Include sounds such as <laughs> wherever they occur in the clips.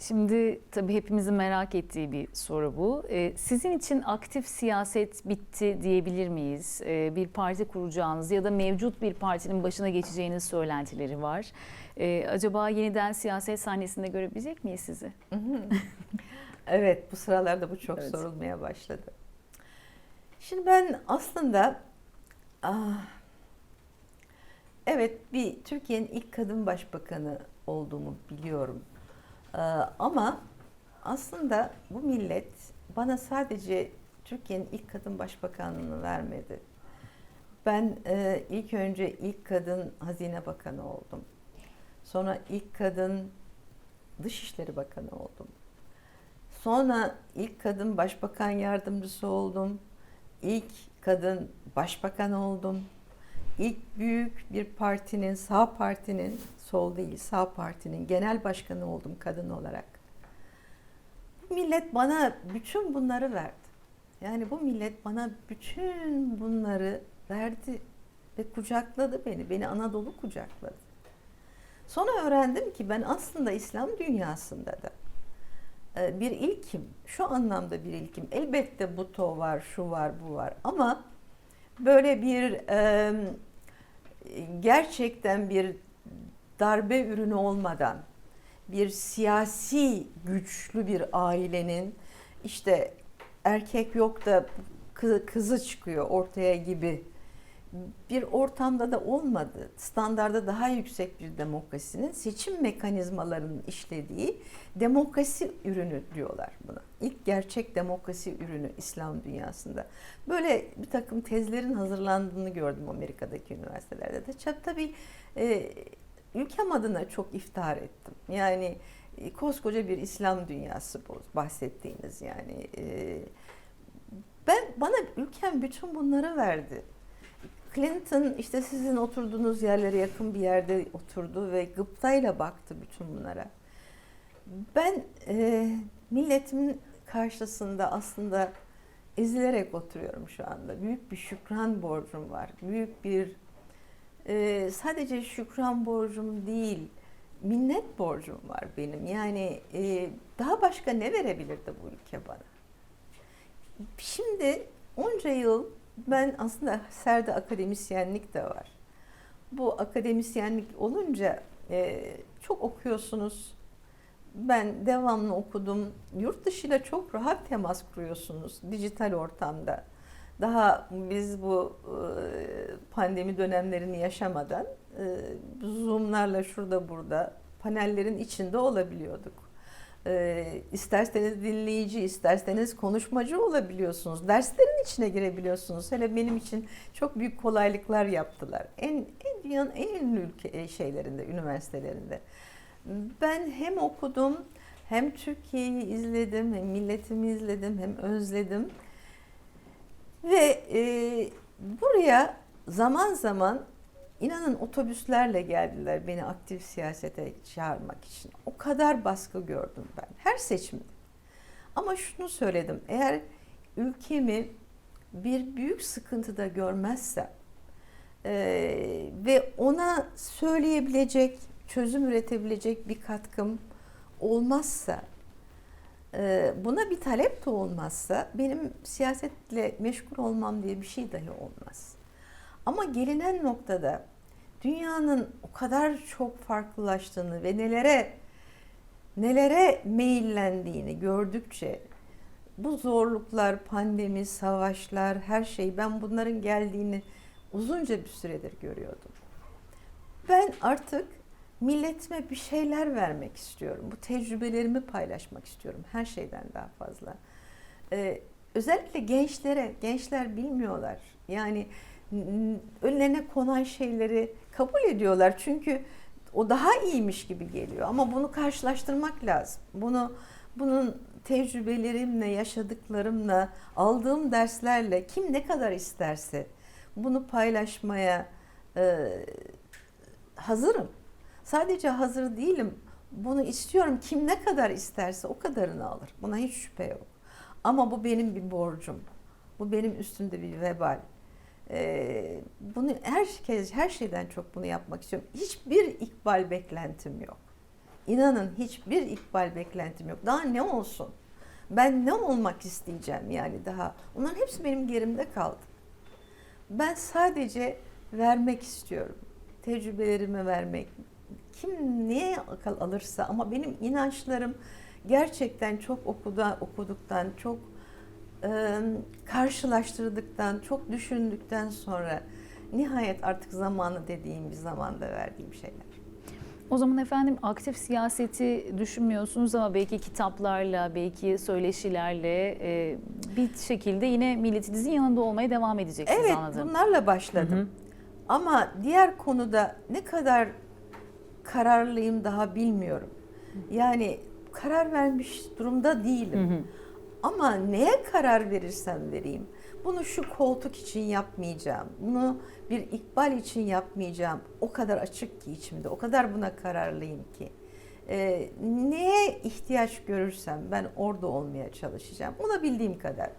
Şimdi tabii hepimizin merak ettiği bir soru bu. Ee, sizin için aktif siyaset bitti diyebilir miyiz? Ee, bir parti kuracağınız ya da mevcut bir partinin başına geçeceğiniz söylentileri var. Ee, acaba yeniden siyaset sahnesinde görebilecek miyiz sizi? <laughs> Evet, bu sıralarda bu çok Evet. sorulmaya başladı. Şimdi ben aslında ah, evet bir Türkiye'nin ilk kadın başbakanı olduğumu biliyorum. Ee, ama aslında bu millet bana sadece Türkiye'nin ilk kadın başbakanlığını vermedi. Ben e, ilk önce ilk kadın hazine bakanı oldum. Sonra ilk kadın dışişleri bakanı oldum. Sonra ilk kadın başbakan yardımcısı oldum. İlk kadın başbakan oldum. İlk büyük bir partinin, sağ partinin, sol değil sağ partinin genel başkanı oldum kadın olarak. Bu millet bana bütün bunları verdi. Yani bu millet bana bütün bunları verdi ve kucakladı beni. Beni Anadolu kucakladı. Sonra öğrendim ki ben aslında İslam dünyasında da e, bir ilkim. Şu anlamda bir ilkim. Elbette buto var, şu var, bu var. Ama böyle bir e, gerçekten bir darbe ürünü olmadan bir siyasi güçlü bir ailenin işte erkek yok da kı- kızı çıkıyor ortaya gibi bir ortamda da olmadı. Standarda daha yüksek bir demokrasinin seçim mekanizmalarının işlediği demokrasi ürünü diyorlar buna. İlk gerçek demokrasi ürünü İslam dünyasında. Böyle bir takım tezlerin hazırlandığını gördüm Amerika'daki üniversitelerde de. Tabii e, ülkem adına çok iftihar ettim. Yani e, koskoca bir İslam dünyası bahsettiğiniz yani. E, ben bana ülkem bütün bunları verdi. Clinton işte sizin oturduğunuz yerlere yakın bir yerde oturdu ve gıptayla baktı bütün bunlara. Ben e, milletimin karşısında aslında ezilerek oturuyorum şu anda. Büyük bir şükran borcum var. Büyük bir e, sadece şükran borcum değil, minnet borcum var benim. Yani e, daha başka ne verebilirdi bu ülke bana? Şimdi onca yıl ben aslında serde akademisyenlik de var. Bu akademisyenlik olunca e, çok okuyorsunuz. Ben devamlı okudum. Yurt dışıyla çok rahat temas kuruyorsunuz dijital ortamda. Daha biz bu e, pandemi dönemlerini yaşamadan e, Zoom'larla şurada burada panellerin içinde olabiliyorduk. E, isterseniz dinleyici, isterseniz konuşmacı olabiliyorsunuz. Derslerin içine girebiliyorsunuz. Hele benim için çok büyük kolaylıklar yaptılar. En, en dünyanın en ünlü ülke şeylerinde, üniversitelerinde. Ben hem okudum, hem Türkiye'yi izledim, hem milletimi izledim, hem özledim. Ve e, buraya zaman zaman inanın otobüslerle geldiler beni aktif siyasete çağırmak için. O kadar baskı gördüm ben her seçimde. Ama şunu söyledim. Eğer ülkemi bir büyük sıkıntıda görmezsem e, ve ona söyleyebilecek, çözüm üretebilecek bir katkım olmazsa e, buna bir talep de olmazsa benim siyasetle meşgul olmam diye bir şey dahi olmaz. Ama gelinen noktada dünyanın o kadar çok farklılaştığını ve nelere nelere meyillendiğini gördükçe bu zorluklar, pandemi, savaşlar, her şey ben bunların geldiğini uzunca bir süredir görüyordum. Ben artık milletime bir şeyler vermek istiyorum. Bu tecrübelerimi paylaşmak istiyorum her şeyden daha fazla. Ee, özellikle gençlere, gençler bilmiyorlar. Yani önlerine konan şeyleri kabul ediyorlar. Çünkü o daha iyiymiş gibi geliyor. Ama bunu karşılaştırmak lazım. Bunu bunun tecrübelerimle, yaşadıklarımla, aldığım derslerle kim ne kadar isterse bunu paylaşmaya e, hazırım. Sadece hazır değilim. Bunu istiyorum. Kim ne kadar isterse o kadarını alır. Buna hiç şüphe yok. Ama bu benim bir borcum. Bu benim üstümde bir vebal. Ee, bunu herkes her şeyden çok bunu yapmak istiyorum. Hiçbir ikbal beklentim yok. inanın hiçbir ikbal beklentim yok. Daha ne olsun? Ben ne olmak isteyeceğim yani daha? Onların hepsi benim gerimde kaldı. Ben sadece vermek istiyorum. Tecrübelerimi vermek. Kim neye akıl alırsa ama benim inançlarım gerçekten çok okuda, okuduktan, çok karşılaştırdıktan, çok düşündükten sonra nihayet artık zamanı dediğim bir zamanda verdiğim şeyler. O zaman efendim aktif siyaseti düşünmüyorsunuz ama belki kitaplarla, belki söyleşilerle e, bir şekilde yine milletinizin yanında olmaya devam edeceksiniz Evet, anladım. bunlarla başladım. Hı hı. Ama diğer konuda ne kadar kararlıyım daha bilmiyorum. Yani karar vermiş durumda değilim. Hı hı. Ama neye karar verirsem vereyim, bunu şu koltuk için yapmayacağım, bunu bir ikbal için yapmayacağım. O kadar açık ki içimde, o kadar buna kararlıyım ki. Ee, neye ihtiyaç görürsem ben orada olmaya çalışacağım. Olabildiğim kadar.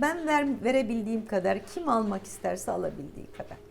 Ben ver, verebildiğim kadar, kim almak isterse alabildiği kadar.